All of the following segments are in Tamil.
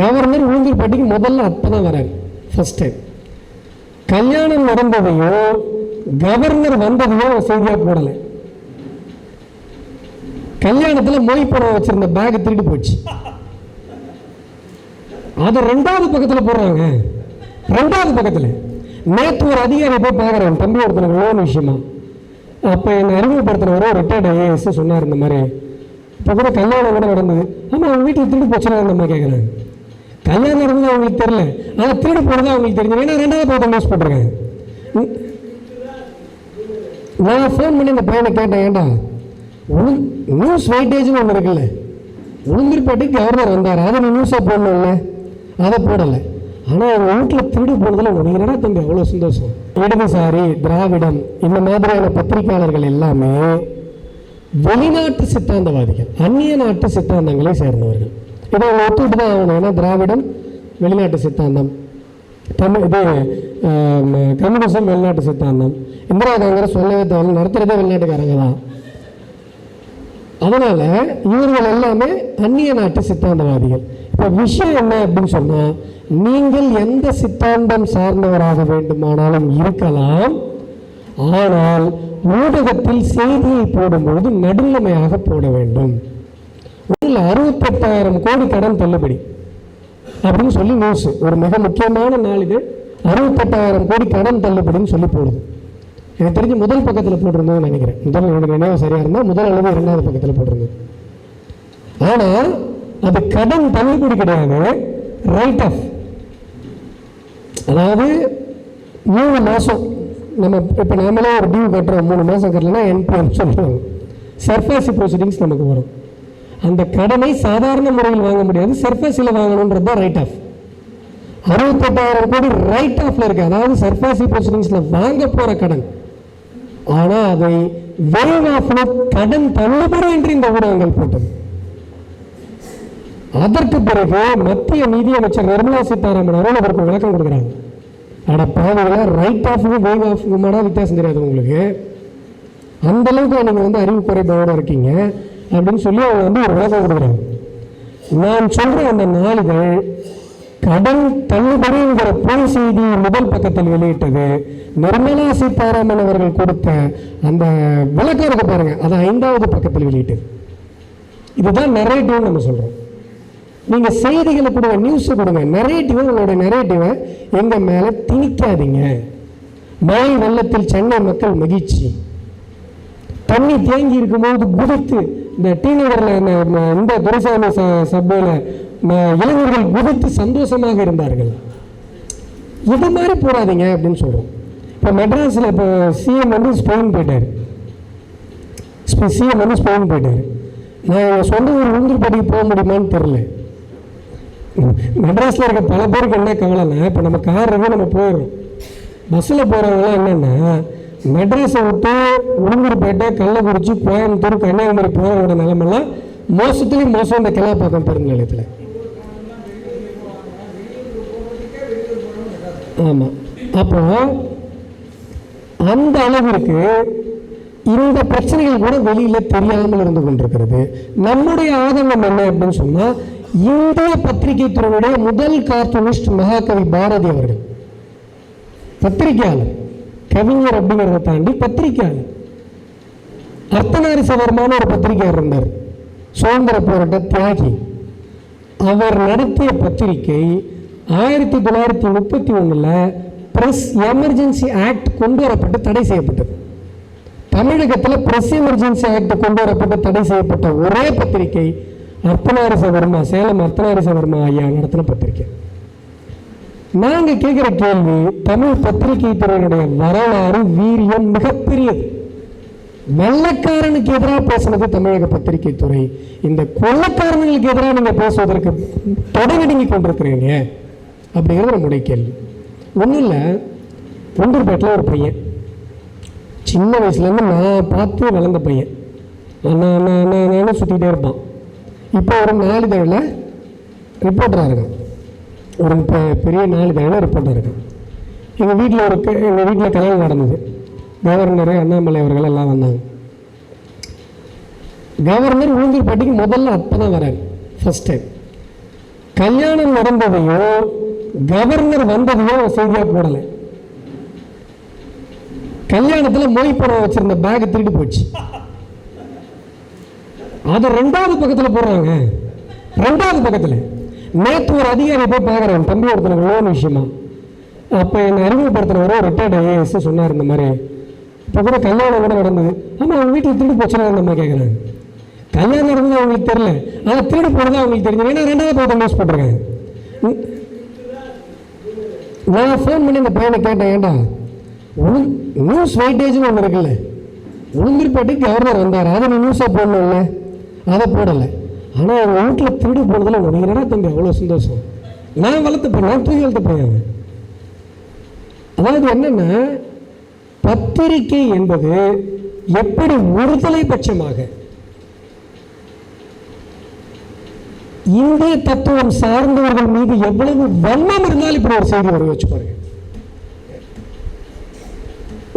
கவர்னர் உளுந்தூர்பேட்டைக்கு முதல்ல அப்போ தான் வராரு ஃபஸ்ட் டைம் கல்யாணம் நடந்ததையும் கவர்னர் வந்ததையும் செய்தியாக போடலை. கல்யாணத்தில் மொய் படம் வச்சிருந்த பேக் திருடி போச்சு அது ரெண்டாவது பக்கத்தில் போடுறாங்க. ரெண்டாவது பக்கத்தில். நேற்று ஒரு அதிகாரி போய் பார்க்குறேன் தம்பி ஒருத்தனுக்கு லோன் விஷயமா? அப்போ என்னை அறிமுகப்படுத்தினவரோ ரிட்டையர்ட் ஐஏஎஸ் சொன்னார் இந்த மாதிரி. இப்போ கூட கல்யாணம் கூட நடந்தது. ஆமாம் அவங்க வீட்டில் திருடி போச்சுன்னா நம்ம கேட்குறாங்க கல்யாணம் நடந்தது அவங்களுக்கு தெரியல. ஆனால் திருடு போனது அவங்களுக்கு தெரிஞ்சு ஏன்னா ரெண்டாவது பக்கத்தை நியூஸ் போட்டிருக்காங்க நான் ஃபோன் பண்ணி இந்த பையனை கேட்டேன் ஏன்டா உளு நியூஸ் வெயிட்டேஜ்னு ஒன்று இருக்குல்ல. உளுந்தூர்பேட்டைக்கு கவர்னர் வந்தார்? அதை நீ நியூஸாக போடணும்ல. அதை போடலை. ஆனால் எங்கள் வீட்டில் திருடு போனதில் உனக்கு என்னடா தம்பி அவ்வளோ சந்தோஷம்? இடதுசாரி திராவிடம் இந்த மாதிரியான பத்திரிகையாளர்கள் எல்லாமே வெளிநாட்டு சித்தாந்தவாதிகள் அந்நிய நாட்டு சித்தாந்தங்களை சேர்ந்தவர்கள். இதை அவங்க தான் ஆகணும் ஏன்னா திராவிடம் வெளிநாட்டு சித்தாந்தம் தமிழ் இது கம்யூனிசம் வெளிநாட்டு சித்தாந்தம் இந்திரா காங்கிரஸ் சொல்லவே தவிர நடத்துகிறதே வெளிநாட்டுக்காரங்க தான் அதனால் இவர்கள் எல்லாமே அந்நிய நாட்டு சித்தாந்தவாதிகள் இப்போ விஷயம் என்ன அப்படின்னு சொன்னால் நீங்கள் எந்த சித்தாந்தம் சார்ந்தவராக வேண்டுமானாலும் இருக்கலாம் ஆனால் ஊடகத்தில் செய்தியை போடும்பொழுது நடுநிலைமையாக போட வேண்டும் ஒன்றில் அறுபத்தெட்டாயிரம் கோடி கடன் தள்ளுபடி அப்படின்னு சொல்லி நியூஸ் ஒரு மிக முக்கியமான நாளிதழ் அறுபத்தெட்டாயிரம் கோடி கடன் தள்ளுபடின்னு சொல்லி போடுது. எனக்கு தெரிஞ்சு முதல் பக்கத்தில் போட்டிருந்தோம்னு நினைக்கிறேன். முதல் என்னோட நினைவு சரியாக இருந்தால் முதல் அளவு இரண்டாவது பக்கத்தில் போட்டிருந்தது. ஆனால் அது கடன் தள்ளுபடி கிடையாது. ரைட் ஆஃப் அதாவது மூணு மாதம் நம்ம இப்போ நாமளே ஒரு டியூ கட்டுறோம். மூணு மாதம் கட்டலைன்னா என்பிஎம் சொல்லுவாங்க. சர்ஃபேசி ப்ரொசீடிங்ஸ் நமக்கு வரும். அந்த கடனை சாதாரண முறையில் வாங்க முடியாது சர்ஃபேஸில் வாங்கணுன்றது தான் ரைட் ஆஃப் அறுபத்தெட்டாயிரம் கோடி ரைட் ஆஃப்ல இருக்கு. அதாவது சர்ஃபேசி ப்ரொசீடிங்ஸில் வாங்க போகிற கடன். ஆனால் அதை வேவ் ஆஃப்ல கடன் தள்ளுபடி என்று இந்த ஊடகங்கள் போட்டது. அதற்கு பிறகு மத்திய நிதியமைச்சர் நிர்மலா சீதாராமன் அவர்கள் அதற்கு விளக்கம் கொடுக்குறாங்க. ஆனால் பாவங்கள ரைட் ஆஃபுக்கும் வேவ் ஆஃபுக்குமான வித்தியாசம் தெரியாது உங்களுக்கு. அந்த அளவுக்கு நீங்கள் வந்து அறிவு குறைபாடோட இருக்கீங்க. அப்படின்னு சொல்லி அவங்க வந்து ஒரு விளக்கம் கொடுக்குறாங்க நான் சொல்ற அந்த நாளிதழ் கடன் தள்ளுபடிங்கிற பொய் செய்தி முதல் பக்கத்தில் வெளியிட்டது. நிர்மலா சீதாராமன் அவர்கள் கொடுத்த அந்த விளக்கம் இருக்கு பாருங்க அது ஐந்தாவது பக்கத்தில் வெளியிட்டது. இதுதான் நரேட்டிவ்னு நம்ம சொல்றோம். நீங்க செய்திகளை கொடுங்க நியூஸ் கொடுங்க நரேட்டிவ் உங்களோட நரேட்டிவை எங்க மேல திணிக்காதீங்க. மழை வெள்ளத்தில் சென்னை மக்கள் மகிழ்ச்சி. தண்ணி தேங்கி இருக்கும்போது குதித்து இந்த டீநகரில் இந்த இந்த துரைசாமி ச சபையில் இளைஞர்கள் குதித்து சந்தோஷமாக இருந்தார்கள். இது மாதிரி போடாதீங்க அப்படின்னு சொல்கிறோம் இப்போ மெட்ராஸில் இப்போ சிஎம் வந்து ஸ்பெயின் போயிட்டார். சிஎம் வந்து ஸ்பெயின் போயிட்டார். நான் எங்கள் சொந்த ஊர் உளுந்தூர்பேட்டைக்கு போக முடியுமான்னு தெரில மெட்ராஸில் இருக்க பல பேருக்கு என்ன கவலைன்னா இப்போ நம்ம கார் இருக்கு நம்ம போயிடுறோம். பஸ்ஸில் போகிறவங்களாம் என்னென்னா மெட்ராஸை விட்டு உளுந்தூர்பேட்டை கள்ளக்குறிச்சி கோயம்புத்தூர் கன்னியாகுமரி போகிறவங்களோட நிலமெல்லாம் மோசத்துலேயும் மோசம் இந்த கிளாப்பாக்கம் பேருந்து நிலையத்தில். ஆமாம் அப்போ அந்த அளவிற்கு இந்த பிரச்சனைகள் கூட வெளியில் தெரியாமல் இருந்து கொண்டிருக்கிறது. நம்முடைய ஆதங்கம் என்ன அப்படின்னு சொன்னால் இந்திய பத்திரிகை துறையுடைய முதல் கார்ட்டூனிஸ்ட் மகாகவி பாரதி அவர்கள் பத்திரிகையாளர். கவிஞர் அப்படிங்கிறத தாண்டி பத்திரிக்கையாளர். அர்த்தநாரி சவர்மான ஒரு பத்திரிகையாளர் இருந்தார். சுதந்திர போராட்ட தியாகி. அவர் நடத்திய பத்திரிகை ஆயிரத்தி தொள்ளாயிரத்தி முப்பத்தி ஒன்றில் ப்ரெஸ் எமர்ஜென்சி ஆக்ட் கொண்டு வரப்பட்டு தடை செய்யப்பட்டது. தமிழகத்தில் ப்ரெஸ் எமர்ஜென்சி ஆக்ட் கொண்டு வரப்பட்டு தடை செய்யப்பட்ட ஒரே பத்திரிகை அர்த்தநாரச வர்மா சேலம் அர்த்தநாரிச வர்மா ஐயா நடத்தின பத்திரிகை நாங்க கேட்கிற கேள்வி தமிழ் பத்திரிகை துறையினுடைய வரலாறு வீரியம் மிகப்பெரியது. வெள்ளக்காரனுக்கு எதிராக பேசுனது தமிழக பத்திரிகை துறை. இந்த கொள்ளக்காரனுக்கு எதிராக நீங்க பேசுவதற்கு தொடங்கி கொண்டிருக்கிறீங்க. அப்படிங்கிறது நம்முடைய கேள்வி. ஒன்றும் இல்லை ஒன்றூர்பேட்டில் ஒரு பையன். சின்ன வயசுலேருந்து நான் பார்த்து வளர்ந்த பையன். நான் என்ன என்ன சுற்றிக்கிட்டே இருப்பான். இப்போ ஒரு நாளிதழில் ரிப்போர்ட்டராக இருக்கான். ஒரு பெ- பெரிய தேவர் ரிப்போர்ட்டராக இருக்கான் எங்கள் வீட்டில் ஒரு எங்கள் வீட்டில் கல்யாணம் நடந்தது. கவர்னர் அண்ணாமலை அவர்கள் எல்லாம் வந்தாங்க. கவர்னர் உளுந்தூர்பேட்டைக்கு முதல்ல அப்போ தான் வராரு ஃபஸ்ட்டு டைம் கல்யாணம் நடந்ததையும் கவர்னர் வந்ததையும் செய்தியாக போடலை. கல்யாணத்தில் மொய் படம் வச்சிருந்த பேக் திருடி போச்சு. அது ரெண்டாவது பக்கத்தில் போடுறாங்க. ரெண்டாவது பக்கத்தில். நேற்று ஒரு அதிகாரி போய் பார்க்குறேன். தம்பி ஒருத்தனுக்கு லோன் விஷயமா. அப்போ என்னை அறிமுகப்படுத்தினவர் ரிட்டையர்ட் ஐஏஎஸ் சொன்னார் இந்த மாதிரி. இப்போ கூட கல்யாணம் கூட நடந்தது. ஆனால் அவங்க வீட்டில் திருடு போச்சுன்னா அந்த மாதிரி கேட்குறாங்க கல்யாணம் நடந்தது அவங்களுக்கு தெரியல. ஆனால் திருடு போனது அவங்களுக்கு தெரியும் ஏன்னா ரெண்டாவது பக்கத்தை நியூஸ் போட்டிருக்காங்க ம். நான் ஃபோன் பண்ணி இந்த பையனை கேட்டேன் ஏன்டா உள் நியூஸ் வெயிட்டேஜ்னு ஒன்று இருக்குல்ல. உளுந்திருப்பேட்டு கவர்னர் வந்தார். அதை நீ நியூஸாக போடணும்ல. அதை போடலை. ஆனால் எங்கள் வீட்டில் திருடி போனதில் உனக்கு என்னடா தம்பி அவ்வளோ சந்தோஷம்? நான் வளர்த்து போனேன் நான் தூக்கி வளர்த்து போயேன் அதாவது என்னன்னா பத்திரிக்கை என்பது எப்படி ஒருதலை பட்சமாக இந்திய தத்துவம் சார்ந்தவர்கள் மீது எவ்வளவு வன்மம் இருந்தாலும் இப்படி ஒரு செய்தி வர வச்சு பாருங்க.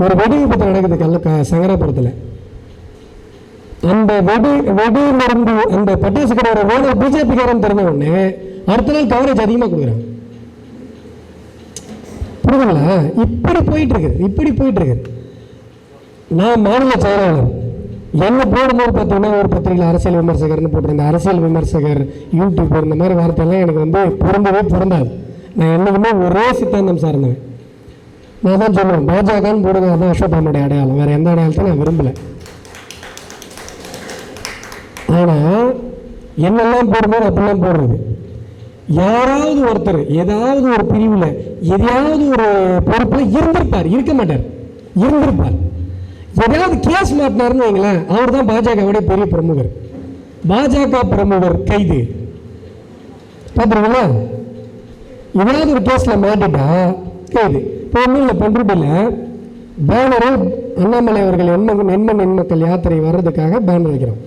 ஒரு வெடிவிபத்து நடக்குது கல்ல சங்கராபுரத்தில். அந்த வெடி வெடி மருந்து அந்த பட்டாசு கடையோட ஓனர் பிஜேபிக்காரன் தெரிஞ்ச உடனே அடுத்த நாள் கவரேஜ் அதிகமாக கொடுக்குறாங்க புரியுதுங்களா? இப்படி போயிட்டு இருக்குது இப்படி போயிட்டு இருக்குது நான் மாநில செயலாளர். என்ன போடும்போது பார்த்தீங்கன்னா ஒரு பத்திரிகையில் அரசியல் விமர்சகர்னு போட்டிருந்தேன் அரசியல் விமர்சகர் யூடியூபர் இந்த மாதிரி வார்த்தையெல்லாம் எனக்கு வந்து பொருந்தவே பொருந்தாது. நான் என்னைக்குமே ஒரே சித்தாந்தம் சார்ந்தேன் நான் தான் சொல்லுவேன் பாஜகன்னு போடுங்க அதான் அசோபானுடைய அடையாளம். வேறு எந்த அடையாளத்தையும் நான் விரும்பலை. ஆனால் என்னெல்லாம் போடும்போது அப்படிலாம் போடுறது யாராவது ஒருத்தர் ஏதாவது ஒரு பிரிவில் எதையாவது ஒரு பொறுப்பில் இருந்திருப்பார் இருக்க மாட்டார் இருந்திருப்பார் எதையாவது கேஸ் மாட்டினார்னு வைங்களேன் அவர் தான் பாஜகவுடைய பெரிய பிரமுகர் பாஜக பிரமுகர் கைது பார்த்துருங்களா ஏதாவது ஒரு கேஸில் மாட்டிட்டா கைது இப்போ ஒன்றும் இல்லை பண்ருட்டியில் பேனரு அண்ணாமலை அவர்கள் எண்மன் எண்மன் எண்மக்கள் யாத்திரை வர்றதுக்காக பேனர் வைக்கிறோம்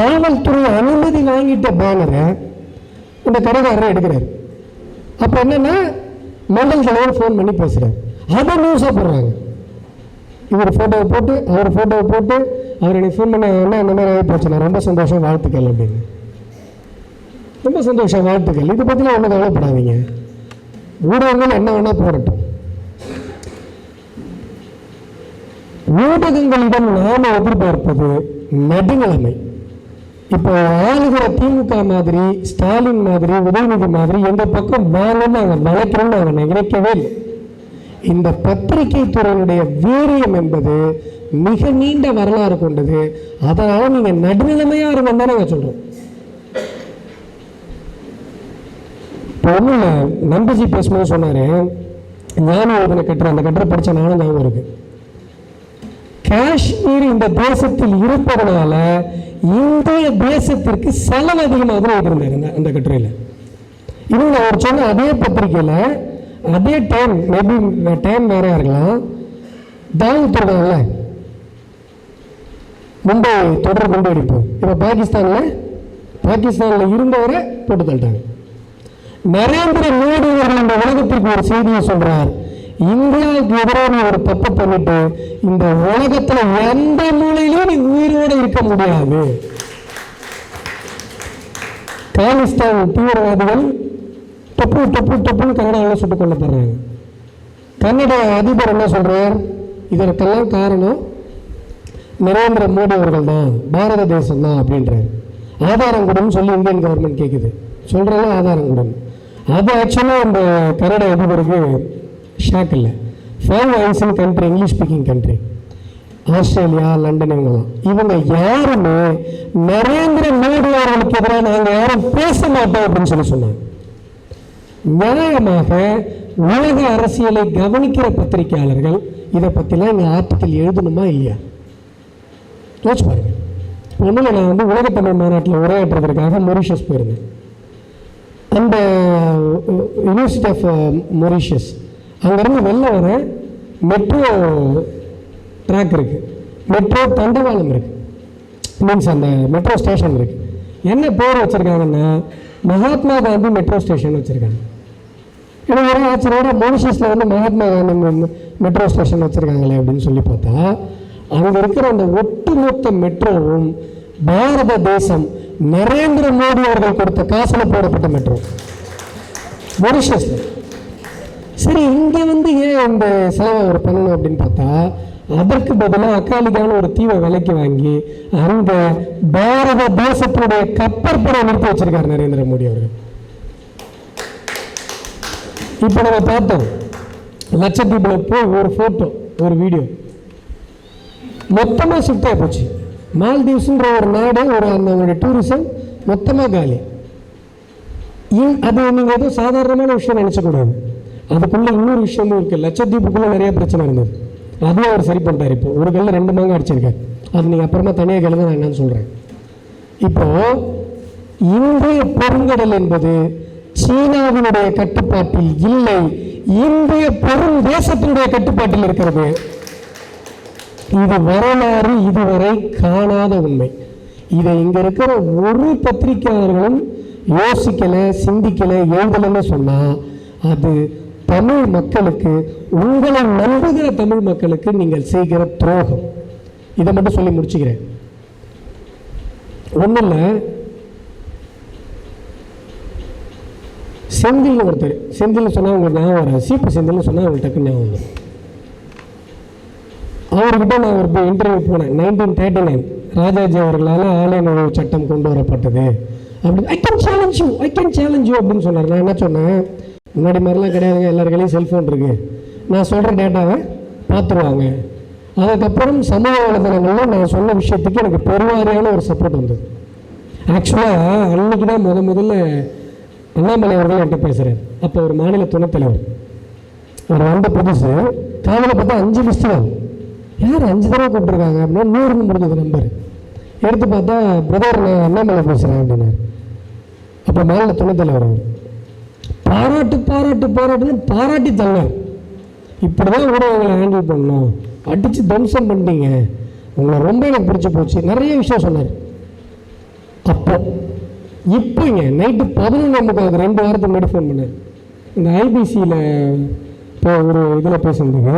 காவல்துறை அனுமதி வாங்கிட்ட பேனரை இந்த கடைக்காரர் எடுக்கிறார். அப்போ என்னென்னா மண்டல் தலைவர் ஃபோன் பண்ணி பேசுகிறார் அதை நியூஸாக போடுறாங்க. இவர் ஃபோட்டோவை போட்டு அவர் ஃபோட்டோவை போட்டு அவர் எனக்கு ஃபோன் பண்ண என்ன இந்த மாதிரி ஆகி ரொம்ப சந்தோஷம் வாழ்த்துக்கள் அப்படின்னு. ரொம்ப சந்தோஷம் வாழ்த்துக்கள். இதை பற்றிலாம் ஒன்றும் கவலைப்படாதீங்க. ஊடகங்கள் என்ன வேணால் போடட்டும். ஊடகங்களிடம் நாம எதிர்பார்ப்பது நடுநிலைமை. இப்போ ஆளுகிற திமுக மாதிரி ஸ்டாலின் மாதிரி உதயநிதி மாதிரி எந்த பக்கம் வாங்கன்னு நாங்கள் வளர்க்கணும்னு நாங்கள் நினைக்கவே இல்லை. இந்த பத்திரிகை துறையினுடைய வீரியம் என்பது மிக நீண்ட வரலாறு கொண்டது. அதனால நீங்க நடுநிலைமையா இருங்கன்னு தான் நாங்கள் சொல்றோம். இப்போ ஒன்றும் இல்லை நம்பிஜி பேசும்போது சொன்னாரு ஞான யோதனை கட்டுற அந்த கட்டுரை படிச்ச நானும் ஞாபகம் இருக்கு. காஷ்மீர் இந்த தேசத்தில் இருப்பதனால இந்திய தேசத்திற்கு செலவு அதிகமாக எழுதியிருந்தார் அந்த கட்டுரையில். இவங்க அவர் சொன்ன அதே பத்திரிக்கையில் அதே டைம் மேபி டைம் வேறையா இருக்கலாம். தாவூத் தொடர்ல மும்பை தொடர் குண்டு வெடிப்பு இப்போ பாகிஸ்தானில் பாகிஸ்தானில் இருந்தவரை போட்டு தள்ளிட்டாங்க. நரேந்திர மோடி அவர்கள் இந்த உலகத்திற்கு ஒரு செய்தியை சொல்கிறார் இந்தியாவுக்கு எதிராக ஒரு தப்பு பண்ணிட்டு இந்த உலகத்துல எந்த மூலையிலும் நீ உயிரோடு இருக்க முடியாது. காலிஸ்தான் தீவிரவாதிகள் டப்பு டப்பு டப்புன்னு கனடாவில் சுட்டுக் கொல்லப்படுறாங்க கன்னட அதிபர் என்ன சொல்றார்? இதற்கெல்லாம் காரணம் நரேந்திர மோடி அவர்கள் தான் பாரத தேசம் தான் அப்படின்றார். ஆதாரம் கொடுன்னு சொல்லி இந்தியன் கவர்மெண்ட் கேட்குது சொல்கிறதெல்லாம் ஆதாரம் கொடுன்னு. அது ஆக்சுவலாக அந்த கன்னட அதிபருக்கு ஷாக் இல்லை. Five ஐசன் country English speaking country Australia London இவங்கெல்லாம் இவங்க யாருமே நரேந்திர மோடி அவர்களுக்கு எதிராக நாங்கள் யாரும் பேச மாட்டோம் அப்படின்னு சொல்லி சொன்னாங்க. நியாயமாக உலக அரசியலை கவனிக்கிற பத்திரிகையாளர்கள் இதை பற்றிலாம் எங்கள் ஆர்டிக்கல் எழுதணுமா இல்லையா? யோசிச்சு பாருங்கள் ஒன்றில் நான் வந்து உலகத்தமிழ் மாநாட்டில் உரையாற்றுவதற்காக மொரிஷியஸ் போயிருந்தேன். அந்த யூனிவர்சிட்டி ஆஃப் மொரிஷியஸ் அங்கேருந்து வெளில வர மெட்ரோ ட்ராக் இருக்குது மெட்ரோ தண்டவாளம் இருக்குது மீன்ஸ் அந்த மெட்ரோ ஸ்டேஷன் இருக்குது என்ன பேர் வச்சுருக்காங்கன்னா மகாத்மா காந்தி மெட்ரோ ஸ்டேஷன் வச்சுருக்காங்க. எனக்கு ஒரே ஆச்சரியோட மொரிஷியஸில் வந்து மகாத்மா காந்தி மெட்ரோ ஸ்டேஷன் வச்சுருக்காங்களே அப்படின்னு சொல்லி பார்த்தா அங்கே இருக்கிற அந்த ஒட்டுமொத்த மெட்ரோவும் பாரத தேசம் நரேந்திர மோடி அவர்கள் கொடுத்த காசில் போடப்பட்ட மெட்ரோ மொரிஷியஸில். சரி இங்கே வந்து ஏன் இந்த செலவை அவர் பண்ணணும் அப்படின்னு பார்த்தா அதற்கு பதிலாக அக்காலிக்கான ஒரு தீவை விலைக்கு வாங்கி அந்த பாரத தேசத்தினுடைய கப்பற்படை நிறுத்தி வச்சிருக்காரு நரேந்திர மோடி அவர்கள். இப்போ நம்ம பார்த்தோம் லட்சத்தீவில் போய் ஒரு ஃபோட்டோ ஒரு வீடியோ மொத்தமாக ஷிஃப்டாக போச்சு. மால்தீவ்ஸுன்ற ஒரு நாடு ஒரு அந்த டூரிசம் மொத்தமாக காலி. அது நீங்கள் எதுவும் சாதாரணமான விஷயம் நினச்சக்கூடாது. அதுக்குள்ளே இன்னொரு விஷயமும் இருக்குது லட்சத்தீப்புக்குள்ளே நிறைய பிரச்சனை இருந்தது. அதுவும் அவர் சரி பண்ணிட்டார் இப்போ. ஒரு கல்ல ரெண்டு மாங்க அடிச்சிருக்கார். அது நீங்கள் அப்புறமா தனியாக கலந்து நான் என்னன்னு சொல்கிறேன் இப்போ இந்திய பெருங்கடல் என்பது சீனாவினுடைய கட்டுப்பாட்டில் இல்லை. இந்திய பெரும் தேசத்தினுடைய கட்டுப்பாட்டில் இருக்கிறது. இது வரலாறு இதுவரை காணாத உண்மை. இதை இங்க இருக்கிற ஒரு பத்திரிகையாளர்களும் யோசிக்கல சிந்திக்கல எழுதலன்னு சொன்னா அது தமிழ் மக்களுக்கு உங்களை நம்புகிற தமிழ் மக்களுக்கு நீங்கள் செய்கிற துரோகம். இதை மட்டும் சொல்லி முடிச்சுக்கிறேன். ஒன்றும் இல்லை. செந்தில் ஒருத்தர் செந்தில் சொன்னால் உங்களுக்கு ஞாபகம் வராது. சீப்பு செந்தில்னு சொன்னால் அவங்களுக்கு டக்கு ஞாபகம் வரும். அவர்கிட்ட நான் ஒரு இன்டர்வியூ போனேன். நைன்டீன் தேர்ட்டி நைன் ராஜாஜி அவர்களால் ஆலய நுழைவு சட்டம் கொண்டு வரப்பட்டது. அப்படி I can challenge you I can challenge you அப்படின்னு சொன்னார். நான் என்ன சொன்னேன்? முன்னாடி மாதிரிலாம் கிடையாதுங்க எல்லார் கையிலையும் செல்ஃபோன் இருக்குது நான் சொல்கிற டேட்டாவை பார்த்துருவாங்க. அதுக்கப்புறம் சமூக வலைதளங்களில் நான் சொன்ன விஷயத்துக்கு எனக்கு பெருவாரியான ஒரு சப்போர்ட் வந்தது. ஆக்சுவலாக அன்னைக்கு தான் முத முதல்ல அண்ணாமலை அவர்கள் என்கிட்ட பேசுகிறேன் அப்போ ஒரு மாநில துணைத் தலைவர். ஒரு வந்த புதுசு காலையில் பார்த்தா அஞ்சு மிஸ்டு கால் யார் அஞ்சு தடவை கூப்பிட்டுருக்காங்க அப்படின்னா நூறுன்னு முடிஞ்சது நம்பர். எடுத்து பார்த்தா பிரதர் நான் அண்ணாமலை பேசுகிறேன் அப்படின்னாரு. அப்போ மாநில துணைத் தலைவர் அவர். பாராட்டு பாராட்டு பாராட்டுன்னு பாராட்டி தள்ளார் இப்படி தான் ஊடகங்களை ஹேண்டில் பண்ணணும். அடித்து தம்சம் பண்ணிட்டீங்க. உங்களை ரொம்ப எனக்கு பிடிச்சி போச்சு. நிறைய விஷயம் சொன்னார். அப்போ இப்போங்க நைட்டு பதினொன்று முக்காவுக்கு ரெண்டு வாரத்துக்கு முன்னாடி ஃபோன் பண்ணார். இந்த ஐபிசியில் இப்போ ஒரு இதில் பேசுனதுக்கு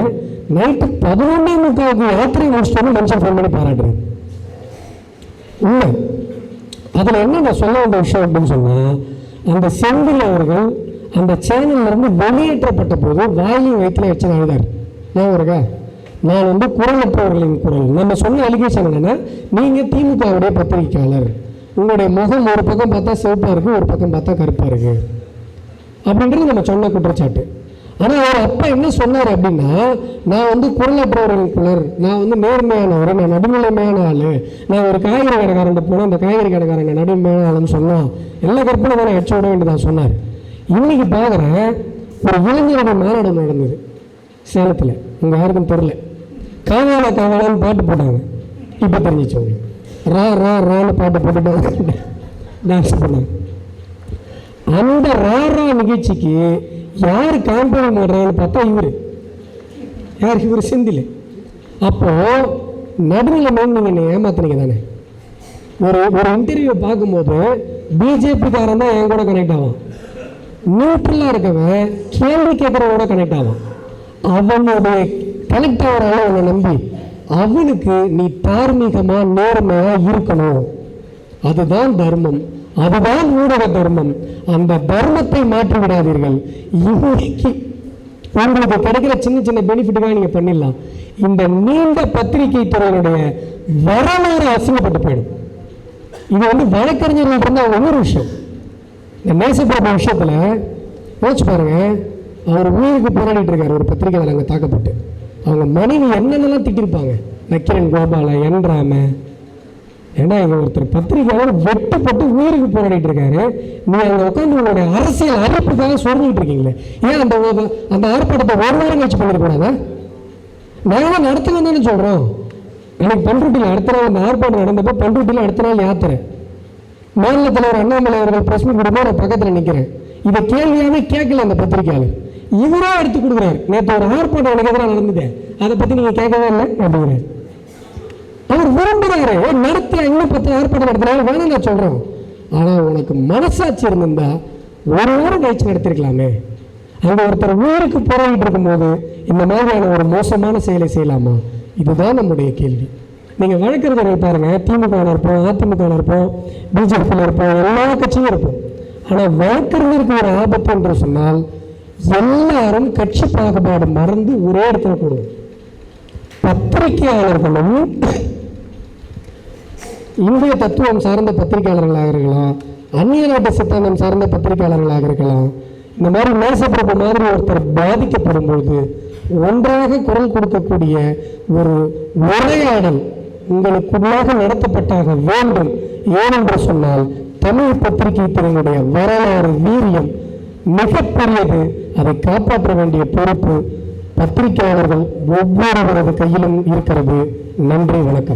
நைட்டு பதினொன்றே முக்காவுக்கு யாத்திரை முடிச்சிட்டோன்னு மனுஷன் ஃபோன் பண்ணி பாராட்டுறேன் உண்மை. அதில் என்ன நான் சொல்ல வேண்டிய விஷயம் அப்படின்னு சொன்னால் அந்த செந்தில் அவர்கள் அந்த சேனல்லேருந்து வெளியேற்றப்பட்ட போது வாயும் வயிற்றுல வச்சு எழுதார். நான் இருக்கா நான் வந்து குரலற்றவர்களின் குரல். நம்ம சொன்ன அலிகேஷன் என்னென்னா நீங்கள் திமுகவுடைய பத்திரிகையாளர். உங்களுடைய முகம் ஒரு பக்கம் பார்த்தா சிவப்பாக இருக்குது ஒரு பக்கம் பார்த்தா கருப்பாக இருக்குது அப்படின்றது நம்ம சொன்ன குற்றச்சாட்டு. ஆனால் அவர் அப்பா என்ன சொன்னார் அப்படின்னா நான் வந்து குரலற்றவர்கள் குளர் நான் வந்து நேர்மையானவர் நான் நடுநிலைமையான ஆள். நான் ஒரு காய்கறி கடைக்காரன் போனால் அந்த காய்கறி கடைக்காரங்க நடுமையான ஆளுன்னு சொன்னான். எல்லா கற்பனை தானே அடிச்சு விட வேண்டியதான் சொன்னார். இன்னைக்கு பார்க்குற ஒரு இளைஞரோட மாநாடு நடந்தது. சேலத்தில். உங்கள் யாருக்கும் தெரில காவாலா காவாலான்னு பாட்டு போட்டாங்க. இப்போ தெரிஞ்சிச்சு உங்களுக்கு. ரா ரா ரான்னு பாட்டு போட்டுட்டு டான்ஸ் பண்ணாங்க. அந்த ரா ரா நிகழ்ச்சிக்கு யார் காம்பவுண்ட் பண்ணுறான்னு பார்த்தா இவர். யார்? இவர் செந்தில். அப்போ மேம் நீங்கள் என்னை ஏமாத்தினீங்க தானே. ஒரு ஒரு இன்டர்வியூ பார்க்கும்போது பிஜேபிக்காரன் தான் என் கூட கனெக்ட் ஆகும் நியூட்ரலாக இருக்கவன் கேள்வி கேட்குறவனோட கனெக்ட் ஆகும் அவனுடைய கனெக்ட் ஆகிறால அவனை நம்பி அவனுக்கு நீ தார்மீகமாக நேர்மையாக இருக்கணும். அதுதான் தர்மம். அதுதான் ஊடக தர்மம். அந்த தர்மத்தை மாற்றி விடாதீர்கள். இன்னைக்கு உங்களுக்கு கிடைக்கிற சின்ன சின்ன பெனிஃபிட்டுக்காக நீங்கள் பண்ணிடலாம். இந்த நீண்ட பத்திரிகை துறையினுடைய வரலாறு அசிங்கப்பட்டு போயிடும். இது வந்து வழக்கறிஞர்கள் இருந்தால் ஒவ்வொரு விஷயம். இந்த நேசப்பிரபு விஷயத்தில் யோசிச்சு பாருங்க அவர் ஊருக்கு போராடிட்டு இருக்காரு ஒரு பத்திரிகையில் அங்கே தாக்கப்பட்டு. அவங்க மனைவி என்னென்னலாம் திட்டிருப்பாங்க? நக்கிரன் கோபால என் ராம. ஏன்னா இங்கே ஒருத்தர் பத்திரிகையாளர் வெட்டப்பட்டு உயிருக்கு போராடிட்டு இருக்காரு? நீ அங்கே உட்காந்து உங்களுடைய அரசியல் அறுப்புக்காக சொல்லிட்டு இருக்கீங்களே. ஏன் அந்த அந்த ஆர்ப்பாட்டத்தை ஒரு வாரம் கழிச்சு பண்ணிருக்கூடாதா நாங்கள் நடத்த தானே சொல்கிறோம் எனக்கு பண்ருட்டியில் அடுத்த நாள் அந்த ஆர்ப்பாட்டம் நடந்தப்போ பண்ருட்டியில் அடுத்த நாள் யாத்திரை. மாநில தலைவர் அண்ணாமலை அவர்கள் பிரஸ் மீட் கொடுக்கும்போது நான் பக்கத்தில் நிற்கிறேன் இதை கேள்வியாவே கேட்கல அந்த பத்திரிகையாளர். இவரா எடுத்து கொடுக்குறாரு. நேற்று ஒரு ஆர்ப்பாட்டம் எனக்கு எதிராக நடந்தது. அதை பற்றி நீங்கள் கேட்கவே இல்லை அப்படிங்கிறார். அவர் விரும்புகிறாரு நடத்தி இன்னும் பத்து ஆர்ப்பாட்டம் நடத்தினாலும் வேணும் நான் சொல்கிறோம் ஆனால் உனக்கு மனசாட்சி இருந்திருந்தா ஒரு வாரம் கழிச்சு நடத்திருக்கலாமே. அங்கே ஒருத்தர் ஊருக்கு போராடிட்டு இருக்கும்போது இந்த மாதிரியான ஒரு மோசமான செயலை செய்யலாமா? இதுதான் நம்முடைய கேள்வி. நீங்கள் வழக்கறிஞர்கள் பாருங்க திமுக இருப்போம் அதிமுகவில் இருப்போம் பிஜேபியில் இருப்போம் எல்லா கட்சியும் இருப்போம். ஆனால் வழக்கறிஞருக்கு ஒரு ஆபத்து என்று சொன்னால் எல்லாரும் கட்சி பாகுபாடு மறந்து ஒரே இடத்துல கூடுவோம். பத்திரிகையாளர்களும் இந்திய தத்துவம் சார்ந்த பத்திரிகையாளர்களாக இருக்கலாம் அந்நிய நாட்டு சித்தாந்தம் சார்ந்த பத்திரிகையாளர்களாக இருக்கலாம் இந்த மாதிரி நேசப்பிரபு மாதிரி ஒருத்தர் பாதிக்கப்படும் பொழுது ஒன்றாக குரல் கொடுக்கக்கூடிய ஒரு உரையாடல் உங்களுக்குள்ளாக நடத்தப்பட்டாக வேண்டும். ஏனென்று சொன்னால் தமிழ் பத்திரிகை துறையினுடைய வரலாறு வீரியம் மிகப்பெரியது. அதை காப்பாற்ற வேண்டிய பொறுப்பு பத்திரிகையாளர்கள் ஒவ்வொருவரது கையிலும் இருக்கிறது. நன்றி வணக்கம்.